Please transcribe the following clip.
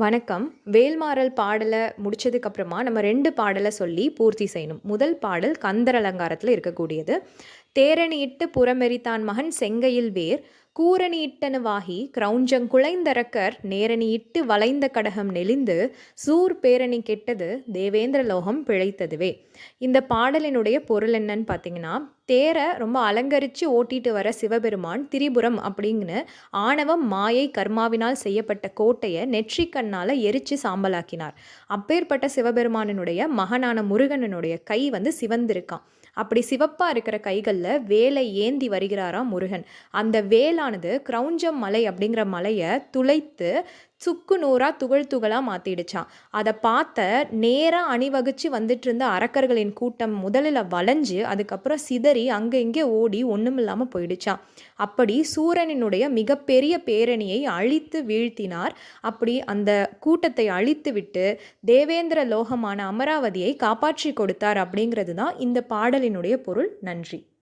வணக்கம். வேல்மாறல் பாடலை முடிச்சதுக்கப்புறமா நம்ம ரெண்டு பாடலை சொல்லி பூர்த்தி செய்யணும். முதல் பாடல் கந்தர் அலங்காரத்தில் இருக்கக்கூடியது. தேரணியிட்டு புறமெரித்தான் மகன் செங்கையில் வேர். கூரணியிட்டனுவாகி கிரௌஞ்சங் குலைந்தரக்கர் நேரணியிட்டு வளைந்த கடகம் நெளிந்து சூர் பேரணி கெட்டது. தேவேந்திர லோகம் பிழைத்ததுவே. இந்த பாடலினுடைய பொருள் என்னன்னு பார்த்தீங்கன்னா தேரை ரொம்ப அலங்கரித்து ஓட்டிட்டு வர சிவபெருமான் திரிபுரம் அப்படிங்கிற ஆணவம் மாயை கர்மாவினால் செய்யப்பட்ட கோட்டையை நெற்றிக்கண்ணால் எரித்து சாம்பலாக்கினார். அப்பேற்பட்ட சிவபெருமானினுடைய மகனான முருகனனுடைய கை வந்து சிவந்திருக்கான் அப்படி சிவப்பாக இருக்கிற கைகளில் வேலை ஏந்தி வருகிறாராம் முருகன். அந்த வேலானது கிரௌஞ்சம் மலை அப்படிங்கிற மலையை துளைத்து சுக்கு நூறாக துகள் துகளாக மாற்றிடுச்சான் அதை பார்த்த நேராக அணிவகுச்சு வந்துட்டு இருந்த அரக்கர்களின் கூட்டம் முதலில் வளைஞ்சு அதுக்கப்புறம் சிதறி அங்கே இங்கே ஓடி ஒன்றும் இல்லாமல் போயிடுச்சான் அப்படி சூரனினுடைய மிகப்பெரிய பேரணியை அழித்து வீழ்த்தினார். அப்படி அந்த கூட்டத்தை அழித்து விட்டு தேவேந்திர லோகமான அமராவதியை காப்பாற்றி கொடுத்தார் அப்படிங்கிறது தான் இந்த பாடலினுடைய பொருள். நன்றி.